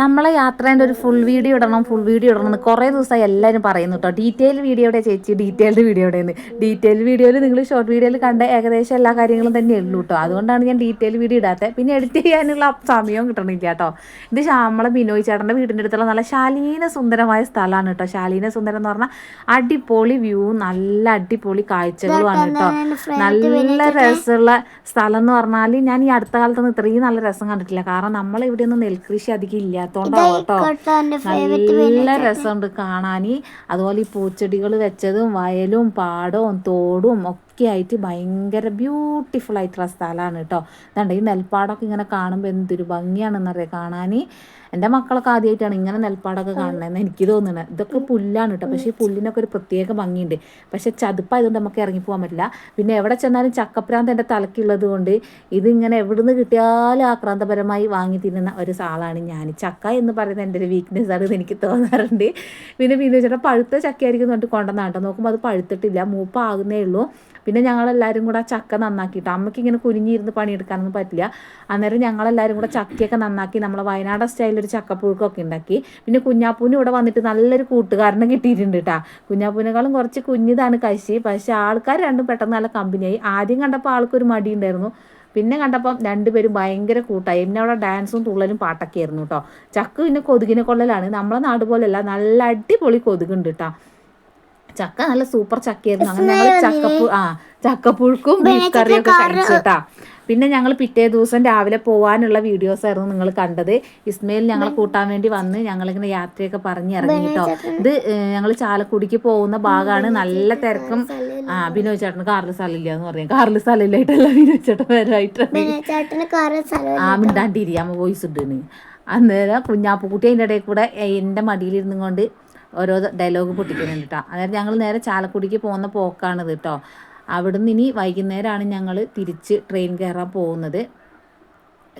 നമ്മളെ യാത്രേന്റെ ഒരു ഫുൾ വീഡിയോ ഇടണം ഫുൾ വീഡിയോ ഇടണം എന്ന് കുറേ ദിവസമായി എല്ലാവരും പറയുന്നു കേട്ടോ ഡീറ്റെയിൽ വീഡിയോയുടെ ചേച്ചി? ഡീറ്റെയിൽഡ് വീഡിയോയുടെ ഡീറ്റെയിൽ വീഡിയോയിൽ നിങ്ങൾ ഷോർട്ട് വീഡിയോയിൽ കണ്ട ഏകദേശം എല്ലാ കാര്യങ്ങളും തന്നെ ഉള്ളൂ കേട്ടോ അതുകൊണ്ടാണ് ഞാൻ ഡീറ്റെയിൽ വീഡിയോ ഇടാത്തത് പിന്നെ എഡിറ്റ് ചെയ്യാനുള്ള സമയവും കിട്ടണില്ല കേട്ടോ ഇത് നമ്മളെ ബിനോയ് ചേട്ടന്റെ വീടിന്റെ അടുത്തുള്ള നല്ല ശാലീന സുന്ദരമായ സ്ഥലമാണ് കേട്ടോ ശാലീന സുന്ദരം എന്ന് പറഞ്ഞാൽ അടിപൊളി വ്യൂ നല്ല അടിപൊളി കാഴ്ചകളുമാണ് കേട്ടോ നല്ല രസമുള്ള സ്ഥലം എന്ന് പറഞ്ഞാൽ ഞാൻ ഈ അടുത്ത കാലത്തൊന്നും ഇത്രയും നല്ല രസം കണ്ടിട്ടില്ല. കാരണം നമ്മൾ ഇവിടെ ഒന്നും നെൽകൃഷി അധികം ഇല്ലാത്തോണ്ടാവും കേട്ടോ നല്ല രസമുണ്ട്. കാണാൻ. അതുപോലെ ഈ പൂച്ചെടികൾ വെച്ചതും വയലും പാടവും തോടും ഒക്കെ ആയിട്ട് ഭയങ്കര ബ്യൂട്ടിഫുൾ ആയിട്ടുള്ള സ്ഥലമാണ് കേട്ടോ എന്താണ്ട് ഈ നെൽപ്പാടമൊക്കെ ഇങ്ങനെ കാണുമ്പോൾ എന്തൊരു ഭംഗിയാണെന്നറിയാം? കാണാൻ എന്റെ മക്കളൊക്കെ ആദ്യമായിട്ടാണ് ഇങ്ങനെ നെൽപ്പാടമൊക്കെ കാണണമെന്ന് എനിക്ക് തോന്നുന്നത് ഇതൊക്കെ പുല്ലാണ് കേട്ടോ പക്ഷേ ഈ പുല്ലിനൊക്കെ ഒരു പ്രത്യേക ഭംഗിയുണ്ട്. പക്ഷേ ചതുപ്പായതുകൊണ്ട് നമുക്ക് ഇറങ്ങി പോകാൻ പറ്റില്ല. പിന്നെ എവിടെ ചെന്നാലും ചക്കപ്രാന്ത് എന്റെ തലക്കുള്ളത് കൊണ്ട് ഇതിങ്ങനെ എവിടുന്ന് കിട്ടിയാലും ആക്രാന്തപരമായി വാങ്ങി തിന്നുന്ന ഒരു സാളാണ് ഞാൻ. ചക്ക എന്ന് പറയുന്നത് എന്റെ ഒരു വീക്ക്നെസ് ആണ് എനിക്ക് തോന്നാറുണ്ട്. പിന്നെ പിന്നെ ചേട്ടാ പഴുത്ത ചക്കയായിരിക്കും എന്നിട്ട് കൊണ്ടുവന്നാട്ടോ നോക്കുമ്പോൾ അത് പഴുത്തിട്ടില്ല. മൂപ്പാകുന്നേ ഉള്ളൂ. പിന്നെ ഞങ്ങളെല്ലാവരും കൂടെ ചക്ക നന്നാക്കിയിട്ട് അമ്മയ്ക്ക് ഇങ്ങനെ കുനിഞ്ഞിരുന്ന് പണിയെടുക്കാനൊന്നും പറ്റില്ല. അന്നേരം ഞങ്ങളെല്ലാവരും കൂടെ ചക്കയൊക്കെ നന്നാക്കി നമ്മളെ വയനാട് ഒരു ചക്കപ്പുഴുക്കൊക്കെ ഉണ്ടാക്കി. പിന്നെ കുഞ്ഞാപ്പൂന് ഇവിടെ വന്നിട്ട് നല്ലൊരു കൂട്ടുകാരനെ കിട്ടിയിട്ടുണ്ട് കേട്ടോ കുഞ്ഞാപ്പൂനേക്കാളും കുറച്ച് കുഞ്ഞിതാണ് കശി. പക്ഷെ ആൾക്കാർ രണ്ടും പെട്ടെന്ന് നല്ല കമ്പനിയായി. ആദ്യം കണ്ടപ്പോൾ ആൾക്കൊരു മടി ഉണ്ടായിരുന്നു. പിന്നെ കണ്ടപ്പം രണ്ടുപേരും ഭയങ്കര കൂട്ടായി. പിന്നെ അവിടെ ഡാൻസും തുള്ളലും പാട്ടൊക്കെ ആയിരുന്നു കേട്ടോ ചക്ക പിന്നെ കൊതുകിനെ കൊള്ളലാണ്. നമ്മളെ നാട് പോലെയല്ല നല്ല അടിപൊളി കൊതുകുണ്ട് കേട്ടോ ചക്ക നല്ല സൂപ്പർ ചക്കയായിരുന്നു. അങ്ങനെ ഞങ്ങൾ ചക്കപ്പു ആ ചക്കപ്പുഴുക്കും ബീഫ് കറിയൊക്കെ കഴിച്ചു കേട്ടാ. പിന്നെ ഞങ്ങൾ പിറ്റേ ദിവസം രാവിലെ പോകാനുള്ള വീഡിയോസ് ആയിരുന്നു നിങ്ങൾ കണ്ടത്. ഇസ്മയിൽ ഞങ്ങളെ കൂട്ടാൻ വേണ്ടി വന്ന് ഞങ്ങളിങ്ങനെ യാത്രയൊക്കെ പറഞ്ഞ് ഇറങ്ങി കേട്ടോ. ഇത് ഞങ്ങൾ ചാലക്കുടിക്ക് പോകുന്ന ഭാഗമാണ് നല്ല തിരക്കും. ആ ബിനോയ് ചേട്ടന് കാറിൽ സ്ഥലമില്ല എന്ന് പറയാം കാറിൽ സ്ഥലമില്ലായിട്ടല്ല ബിനോയ് ചേട്ടൻ വരായിട്ടാണ് സ്ഥലം ആ മിണ്ടാണ്ടിരിയാമ വോയിസ് ഇട്ടിന് അന്നേരം കുഞ്ഞാപ്പുക്കുട്ടി അതിന്റെ ഇടയിൽ കൂടെ എന്റെ മടിയിലിരുന്നും കൊണ്ട് ഓരോ ഡയലോഗ് പൊട്ടിക്കുന്നുണ്ട് കേട്ടോ അതായത് ഞങ്ങൾ നേരെ ചാലക്കുടിക്ക് പോകുന്ന പോക്കാണിത് കേട്ടോ അവിടുന്ന് ഇനി വൈകുന്നേരമാണ് ഞങ്ങൾ തിരിച്ച് ട്രെയിൻ കയറാൻ പോകുന്നത്.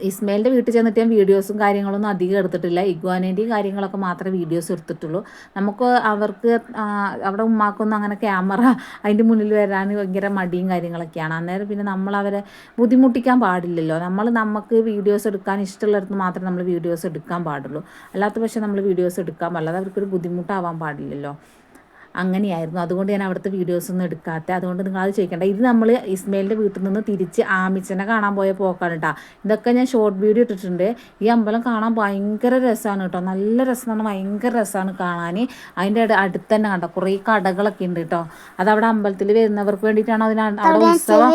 ഇസ്മയിലിന്റെ വീട്ടിൽ ചെന്നിട്ട് ഞാൻ വീഡിയോസും കാര്യങ്ങളൊന്നും അധികം എടുത്തിട്ടില്ല. ഇഗ്വാനേന്റെയും കാര്യങ്ങളൊക്കെ മാത്രമേ വീഡിയോസ് എടുത്തിട്ടുള്ളൂ. നമുക്ക് അവർക്ക് അവിടെ ഉമ്മാക്കൊന്നും അങ്ങനെ ക്യാമറ അതിന്റെ മുന്നിൽ വരാൻ ഭയങ്കര മടിയും കാര്യങ്ങളൊക്കെയാണ്. അന്നേരം പിന്നെ നമ്മൾ അവരെ ബുദ്ധിമുട്ടിക്കാൻ പാടില്ലല്ലോ. നമ്മൾ നമുക്ക് വീഡിയോസ് എടുക്കാൻ ഇഷ്ടമുള്ളിടത്ത് മാത്രമേ നമ്മൾ വീഡിയോസ് എടുക്കാൻ പാടുള്ളൂ. അല്ലാത്ത പക്ഷേ നമ്മൾ വീഡിയോസ് എടുക്കാൻ പാടില്ല. അത് അവർക്കൊരു ബുദ്ധിമുട്ടാവാൻ പാടില്ലല്ലോ. അങ്ങനെയായിരുന്നു. അതുകൊണ്ട് ഞാൻ അവിടുത്തെ വീഡിയോസൊന്നും എടുക്കാത്ത. അതുകൊണ്ട് നിങ്ങൾ അത് ചോദിക്കേണ്ട. ഇത് നമ്മൾ ഇസ്മയിലിന്റെ വീട്ടിൽ നിന്ന് തിരിച്ച് ആമിച്ചനെ കാണാൻ പോയ പോക്കാണ് കേട്ടോ ഇതൊക്കെ ഞാൻ ഷോർട്ട് വീഡിയോ ഇട്ടിട്ടുണ്ട്. ഈ അമ്പലം കാണാൻ ഭയങ്കര രസമാണ് കേട്ടോ നല്ല രസമാണ്. ഭയങ്കര രസമാണ് കാണാൻ അതിന്റെ അടുത്ത് തന്നെ കണ്ടോ? കുറേ കടകളൊക്കെ ഉണ്ട് കേട്ടോ അതവിടെ അമ്പലത്തിൽ വരുന്നവർക്ക് വേണ്ടിയിട്ടാണ് അതിന് അവിടെ ഉത്സവം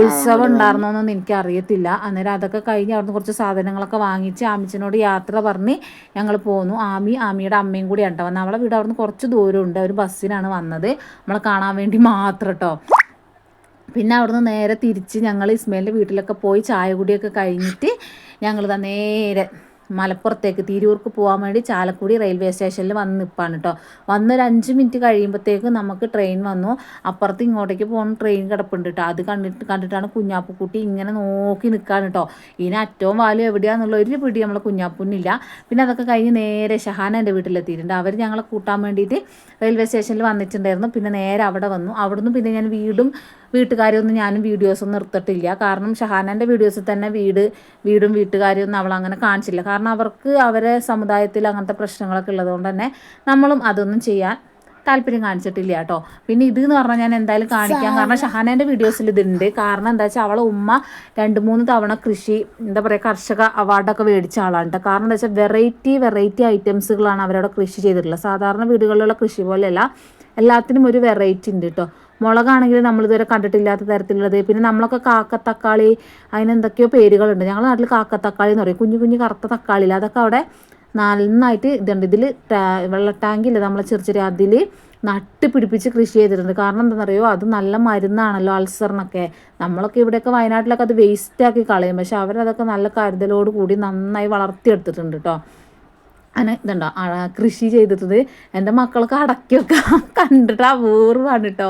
ഉത്സവം ഉണ്ടായിരുന്നോന്നൊന്നും എനിക്ക് അറിയത്തില്ല അന്നേരം അതൊക്കെ കഴിഞ്ഞ് അവിടുന്ന് കുറച്ച് സാധനങ്ങളൊക്കെ വാങ്ങിച്ച് ആമിച്ചനോട് യാത്ര പറഞ്ഞ് ഞങ്ങൾ പോന്നു. ആമി ആമിയുടെ അമ്മയും കൂടി ഉണ്ടാവും നമ്മളെ വീട് അവിടുന്ന് കുറച്ച് ദൂരമുണ്ട്. അവർ ബസ്സിനാണ് വന്നത്. നമ്മളെ കാണാൻ വേണ്ടി മാത്രം കേട്ടോ പിന്നെ അവിടുന്ന് നേരെ തിരിച്ച് ഞങ്ങൾ ഇസ്മയിലിന്റെ വീട്ടിലൊക്കെ പോയി ചായ കുടിയൊക്കെ കഴിഞ്ഞിട്ട് ഞങ്ങൾ നേരെ മലപ്പുറത്തേക്ക് തിരൂർക്ക് പോകാൻ വേണ്ടി ചാലക്കുടി റെയിൽവേ സ്റ്റേഷനിൽ വന്ന് നിൽപ്പാണ് കേട്ടോ വന്നൊരു അഞ്ച് മിനിറ്റ് കഴിയുമ്പോഴത്തേക്കും നമുക്ക് ട്രെയിൻ വന്നു. അപ്പുറത്ത് ഇങ്ങോട്ടേക്ക് പോകുന്ന ട്രെയിൻ കിടപ്പുണ്ട് കേട്ടോ അത് കണ്ടിട്ട് കണ്ടിട്ടാണ് കുഞ്ഞാപ്പുക്കുട്ടി ഇങ്ങനെ നോക്കി നിൽക്കുകയാണ് കേട്ടോ ഇതിന് അറ്റവും വാലും എവിടെയാണെന്നുള്ള ഒരു പിടി നമ്മളെ കുഞ്ഞാപ്പുന്നില്ല പിന്നെ അതൊക്കെ കഴിഞ്ഞ് നേരെ ഷഹാന എന്റെ വീട്ടിലെത്തിയിട്ടുണ്ട്. അവർ ഞങ്ങളെ കൂട്ടാൻ വേണ്ടിയിട്ട് റെയിൽവേ സ്റ്റേഷനിൽ വന്നിട്ടുണ്ടായിരുന്നു. പിന്നെ നേരെ അവിടെ വന്നു. അവിടുന്ന് പിന്നെ ഞാൻ വീടും വീട്ടുകാരെയൊന്നും ഞാനും വീഡിയോസ് ഒന്നും നിർത്തിട്ടില്ല. കാരണം ഷഹാനന്റെ വീഡിയോസിൽ തന്നെ വീട് വീടും വീട്ടുകാരൊന്നും അവൾ അങ്ങനെ കാണിച്ചില്ല. കാരണം അവർക്ക് അവരെ സമുദായത്തിൽ അങ്ങനത്തെ പ്രശ്നങ്ങളൊക്കെ ഉള്ളതുകൊണ്ട് തന്നെ നമ്മളും അതൊന്നും ചെയ്യാൻ താല്പര്യം കാണിച്ചിട്ടില്ല കേട്ടോ. പിന്നെ ഇത് എന്ന് പറഞ്ഞാൽ ഞാൻ എന്തായാലും കാണിക്കാം. കാരണം ഷഹാനേന്റെ വീഡിയോസിൽ ഇതുണ്ട്. കാരണം എന്താ വെച്ചാൽ അവളെ ഉമ്മ രണ്ട് മൂന്ന് തവണ കൃഷി എന്താ പറയുക കർഷക അവാർഡൊക്കെ മേടിച്ച ആളാണ്. കാരണം എന്താ വെച്ചാൽ വെറൈറ്റി വെറൈറ്റി ഐറ്റംസുകളാണ് അവരവിടെ കൃഷി ചെയ്തിട്ടുള്ളത്. സാധാരണ വീടുകളിലുള്ള കൃഷി പോലെയല്ല. എല്ലാത്തിനും ഒരു വെറൈറ്റി ഉണ്ട് കേട്ടോ മുളകാണെങ്കിൽ നമ്മളിതുവരെ കണ്ടിട്ടില്ലാത്ത തരത്തിലുള്ളത്. പിന്നെ നമ്മളൊക്കെ കാക്ക തക്കാളി അതിനെന്തൊക്കെയോ പേരുകളുണ്ട്. ഞങ്ങളുടെ നാട്ടിൽ കാക്ക തക്കാളി എന്ന് പറയും. കുഞ്ഞു കുഞ്ഞു കറുത്ത തക്കാളി അതൊക്കെ അവിടെ നന്നായിട്ട് ഇതുണ്ട്. ഇതിൽ വെള്ള ടാങ്കില്ല നമ്മൾ ചെറിയ ചെറിയ അതിൽ നട്ട് പിടിപ്പിച്ച് കൃഷി ചെയ്തിട്ടുണ്ട്. കാരണം എന്താണെന്നറിയോ? അത് നല്ല മരുന്നാണല്ലോ അൾസറിനൊക്കെ. നമ്മളൊക്കെ ഇവിടെയൊക്കെ വയനാട്ടിലൊക്കെ അത് വേസ്റ്റാക്കി കളയും. പക്ഷെ അവരതൊക്കെ നല്ല കരുതലോട് കൂടി നന്നായി വളർത്തിയെടുത്തിട്ടുണ്ട് കേട്ടോ അങ്ങനെ ഇതുണ്ടോ? കൃഷി ചെയ്തിട്ടത്. എന്റെ മക്കൾക്ക് അടയ്ക്കൊക്കെ കണ്ടിട്ട് അപൂർവമാണ് കേട്ടോ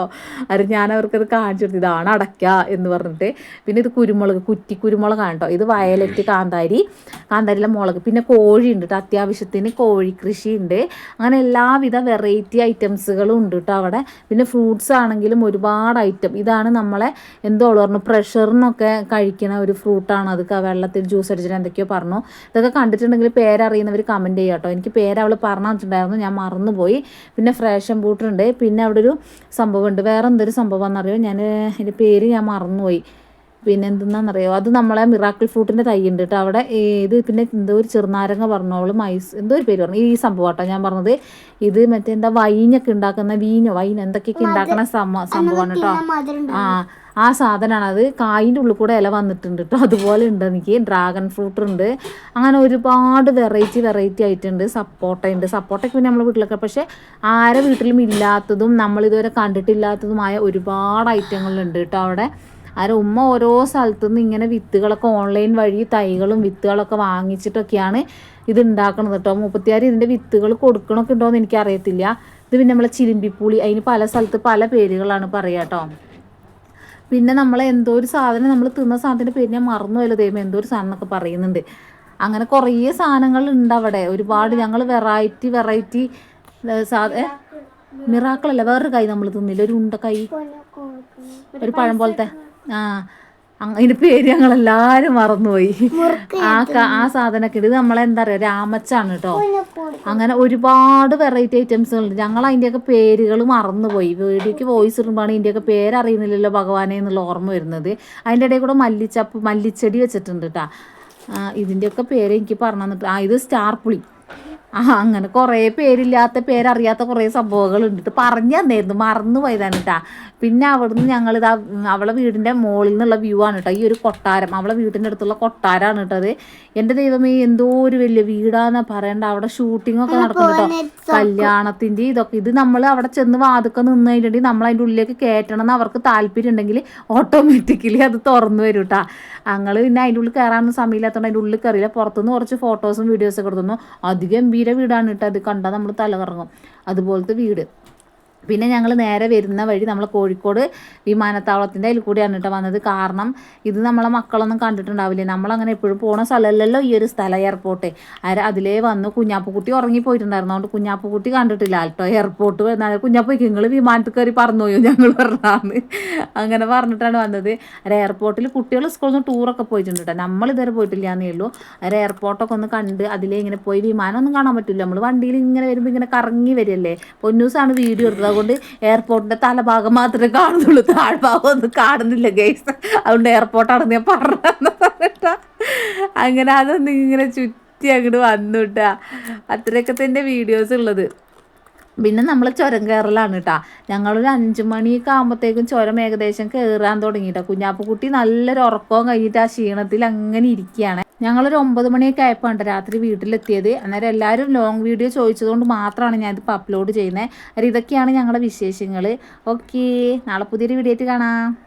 അത് ഞാൻ അവർക്കത് കാണിച്ചു കൊടുത്തു. ഇതാണ് അടയ്ക്ക എന്ന് പറഞ്ഞിട്ട്. പിന്നെ ഇത് കുരുമുളക് കുറ്റി കുരുമുളകാണ് കേട്ടോ ഇത് വയലറ്റ് കാന്താരി കാന്താരിയിലെ മുളക്. പിന്നെ കോഴി ഉണ്ട് കേട്ടോ അത്യാവശ്യത്തിന് കോഴി കൃഷി ഉണ്ട്. അങ്ങനെ എല്ലാവിധ വെറൈറ്റി ഐറ്റംസുകളും ഉണ്ട് കേട്ടോ അവിടെ. പിന്നെ ഫ്രൂട്ട്സ് ആണെങ്കിലും ഒരുപാട് ഐറ്റം ഇതാണ് നമ്മളെ എന്തോ പറഞ്ഞു പ്രഷറിനൊക്കെ കഴിക്കുന്ന ഒരു ഫ്രൂട്ടാണ് അത് വെള്ളത്തിൽ ജ്യൂസ് അടിച്ചിട്ട് എന്തൊക്കെയോ പറഞ്ഞു. ഇതൊക്കെ കണ്ടിട്ടുണ്ടെങ്കിൽ പേരറിയുന്നവർ കമന്റ് ചെയ്യുക കേട്ടോ. എനിക്ക് പേര് അവൾ പറഞ്ഞു തന്നിട്ടുണ്ടായിരുന്നു ഞാൻ മറന്നുപോയി. പിന്നെ ഫ്രേഷൻ ബൂട്ടുണ്ട് പിന്നെ അവിടെ ഒരു സംഭവമുണ്ട്. വേറെ എന്തൊരു സംഭവം എന്നറിയോ ഞാൻ എന്റെ പേര് ഞാൻ മറന്നുപോയി. പിന്നെ എന്തെന്നാണെന്നറിയോ അത് നമ്മളെ മിറാക്കിൾ ഫ്രൂട്ടിന്റെ തൈ ഉണ്ട് കേട്ടോ അവിടെ ഇത് പിന്നെ എന്തോ ഒരു ചെറുനാരങ്ങ പറഞ്ഞോളും മൈസ് എന്തോ ഒരു പേര് പറഞ്ഞു. ഈ സംഭവം കേട്ടോ ഞാൻ പറഞ്ഞത്. ഇത് മറ്റേ എന്താ വൈനൊക്കെ ഉണ്ടാക്കുന്ന വീനോ വൈൻ എന്തൊക്കെയൊക്കെ ഉണ്ടാക്കുന്ന സംഭവ സംഭവമാണ് കേട്ടോ ആ ആ സാധനമാണ് അത്. കായിന്റെ ഉള്ളിൽ കൂടെ ഇല വന്നിട്ടുണ്ട് കേട്ടോ അതുപോലെ ഉണ്ട് എനിക്ക്. ഡ്രാഗൺ ഫ്രൂട്ട് ഉണ്ട് അങ്ങനെ ഒരുപാട് വെറൈറ്റി വെറൈറ്റി ആയിട്ടുണ്ട്. സപ്പോട്ട ഉണ്ട് സപ്പോട്ടയ്ക്ക് പിന്നെ നമ്മുടെ വീട്ടിലൊക്കെ പക്ഷേ ആരെ വീട്ടിലും ഇല്ലാത്തതും നമ്മളിതുവരെ കണ്ടിട്ടില്ലാത്തതുമായ ഒരുപാട് ഐറ്റങ്ങളുണ്ട് കേട്ടോ അവിടെ. ആരെ ഉമ്മ ഓരോ സ്ഥലത്തുനിന്ന് ഇങ്ങനെ വിത്തുകളൊക്കെ ഓൺലൈൻ വഴി തൈകളും വിത്തുകളൊക്കെ വാങ്ങിച്ചിട്ടൊക്കെയാണ് ഇത് ഉണ്ടാക്കണത് കേട്ടോ. മുപ്പത്തിയാറ് ഇതിന്റെ വിത്തുകൾ കൊടുക്കണമൊക്കെ ഉണ്ടോ എന്ന് എനിക്കറിയത്തില്ല. ഇത് പിന്നെ നമ്മളെ ചിലിമ്പിപ്പൂളി അതിന് പല സ്ഥലത്ത് പല പേരുകളാണ് പറയുക കേട്ടോ. പിന്നെ നമ്മൾ എന്തോ ഒരു സാധനം നമ്മൾ തിന്ന സാധനത്തിന്റെ പേര് ഞാൻ മറന്നു പോയല്ലോ ദൈവം എന്തോ ഒരു സാധനം എന്നൊക്കെ പറയുന്നുണ്ട്. അങ്ങനെ കുറേ സാധനങ്ങൾ ഉണ്ട് അവിടെ. ഒരുപാട് ഞങ്ങൾ വെറൈറ്റി വെറൈറ്റി സാധ മിറാക്കളല്ല വേറൊരു കൈ നമ്മൾ തിന്നില്ല? ഒരു ഉണ്ട കൈ. ഒരു പഴം പോലത്തെ. ആ അതിന്റെ പേര് ഞങ്ങൾ എല്ലാരും മറന്നുപോയി ആ ആ സാധനമൊക്കെ ഇത് നമ്മളെന്താ പറയാ രാമച്ചാണ് കേട്ടോ അങ്ങനെ ഒരുപാട് വെറൈറ്റി ഐറ്റംസ് ഐറ്റംസുകളുണ്ട്. ഞങ്ങൾ അതിന്റെയൊക്കെ പേരുകൾ മറന്നുപോയി. വീഡിയോക്ക് വോയിസ് ഇടുമ്പോഴാണ് ഇതിന്റെയൊക്കെ പേരറിയുന്നില്ലല്ലോ ഭഗവാനെ എന്നുള്ള ഓർമ്മ വരുന്നത്. അതിന്റെ ഇടയിൽ കൂടെ മല്ലിച്ചപ്പ് മല്ലിച്ചെടി വെച്ചിട്ടുണ്ട് കേട്ടോ ഇതിന്റെയൊക്കെ പേര് എനിക്ക് പറഞ്ഞു തന്നിട്ട് ആ ഇത് സ്റ്റാർ പുളി. ആ അങ്ങനെ കുറേ പേരില്ലാത്ത പേരറിയാത്ത കുറേ സംഭവങ്ങളുണ്ട്. ഉണ്ട് പറഞ്ഞു തന്നായിരുന്നു മറന്നു പോയതാണ് കേട്ടാ പിന്നെ അവിടുന്ന് ഞങ്ങളിതാ അവളെ വീടിന്റെ മുകളിൽ നിന്നുള്ള വ്യൂ ആണ് കേട്ടോ ഈ ഒരു കൊട്ടാരം അവളെ വീടിന്റെ അടുത്തുള്ള കൊട്ടാരമാണ് കേട്ടോ അത്. എന്റെ ദൈവമേ എന്തോ ഒരു വലിയ വീടാന്നാ പറയണ്ട. അവിടെ ഷൂട്ടിംഗ് ഒക്കെ നടക്കും കേട്ടോ കല്യാണത്തിന്റെ ഇതൊക്കെ. ഇത് നമ്മൾ അവിടെ ചെന്ന് വാതുക്കെ നിന്ന് കഴിഞ്ഞിട്ടുണ്ടെങ്കിൽ നമ്മൾ അതിന്റെ ഉള്ളിലേക്ക് കയറ്റണം എന്ന് അവർക്ക് താല്പര്യം ഉണ്ടെങ്കിൽ ഓട്ടോമാറ്റിക്കലി അത് തുറന്നു വരും കേട്ടോ ഞങ്ങൾ പിന്നെ അതിന്റെ ഉള്ളിൽ കയറാനൊന്നും സമയമില്ലാത്തതുകൊണ്ട് അതിന്റെ ഉള്ളിൽ കയറിയില്ല പുറത്തുനിന്ന് കുറച്ച് ഫോട്ടോസും വീഡിയോസൊക്കെ എടുത്തു ഗംഭീര വീടാണ് കേട്ടോ അത് കണ്ടാൽ നമ്മൾ തലകറങ്ങും. അതുപോലത്തെ വീട്. പിന്നെ ഞങ്ങൾ നേരെ വരുന്ന വഴി നമ്മൾ കോഴിക്കോട് വിമാനത്താവളത്തിന്റെ അതിൽ കൂടിയാണ് കേട്ടോ വന്നത്. കാരണം ഇത് നമ്മളെ മക്കളൊന്നും കണ്ടിട്ടുണ്ടാവില്ല? നമ്മളങ്ങനെ എപ്പോഴും പോണ സ്ഥലമല്ലല്ലോ ഈ ഒരു സ്ഥലം എയർപോർട്ട്. ആര് അതിലേ വന്ന് കുഞ്ഞാപ്പുക്കുട്ടി ഉറങ്ങി പോയിട്ടുണ്ടായിരുന്നു. അതുകൊണ്ട് കുഞ്ഞാപ്പുക്കുട്ടി കണ്ടിട്ടില്ല. കേട്ടോ എയർപോർട്ട് വന്നാൽ കുഞ്ഞാപ്പുക്ക് നിങ്ങൾ വിമാനത്തിൽ കയറി പറഞ്ഞു ഞങ്ങൾ പറഞ്ഞാന്ന് അങ്ങനെ പറഞ്ഞിട്ടാണ് വന്നത്. ഒരു എയർപോർട്ടിൽ കുട്ടികൾ സ്കൂളിൽ നിന്ന് ടൂറൊക്കെ പോയിട്ടുണ്ട് കേട്ടോ. നമ്മൾ ഇതുവരെ പോയിട്ടില്ല എന്നേ ഉള്ളൂ. ഒരു എയർപോർട്ടൊക്കെ ഒന്ന് കണ്ട് അതിലേ ഇങ്ങനെ പോയി വിമാനം ഒന്നും കാണാൻ പറ്റില്ല നമ്മൾ വണ്ടിയിൽ ഇങ്ങനെ വരുമ്പോൾ ഇങ്ങനെ കറങ്ങി വരില്ലേ പൊന്നൂസാണ് വീഡിയോ എടുത്തത്. അതുകൊണ്ട് എയർപോർട്ടിന്റെ തലഭാഗം മാത്രമേ കാണുന്നുള്ളൂ. താഴ്ഭാഗം ഒന്നും കാണുന്നില്ല ഗൈസ് അതുകൊണ്ട് എയർപോർട്ടാണെന്ന് ഞാൻ പറഞ്ഞിട്ടാ. അങ്ങനെ അതൊന്നും ഇങ്ങനെ ചുറ്റി അങ്ങോട്ട് വന്നുട്ടാ. അത്രയൊക്കെ തന്നെ വീഡിയോസ് ഉള്ളത്. പിന്നെ നമ്മൾ ചുരം കയറലാണ് കേട്ടോ ഞങ്ങളൊരു അഞ്ച് മണിയൊക്കെ ആകുമ്പോഴത്തേക്കും ചുരം ഏകദേശം കയറാൻ തുടങ്ങിയിട്ടോ കുഞ്ഞാപ്പുക്കുട്ടി നല്ലൊരു ഉറക്കവും കഴിഞ്ഞിട്ട് ആ ക്ഷീണത്തിൽ അങ്ങനെ ഇരിക്കുകയാണ്. ഞങ്ങളൊരു ഒമ്പത് മണിയൊക്കെ ആയപ്പോൾ ഉണ്ട് രാത്രി വീട്ടിലെത്തിയത്. അന്നേരം എല്ലാവരും ലോങ് വീഡിയോ ചോദിച്ചതുകൊണ്ട് മാത്രമാണ് ഞാൻ ഇതിപ്പോൾ അപ്ലോഡ് ചെയ്യുന്നത് അന്നേരം ഇതൊക്കെയാണ് ഞങ്ങളുടെ വിശേഷങ്ങൾ ഓക്കെ നാളെ പുതിയൊരു വീഡിയോ ആയിട്ട് കാണാം.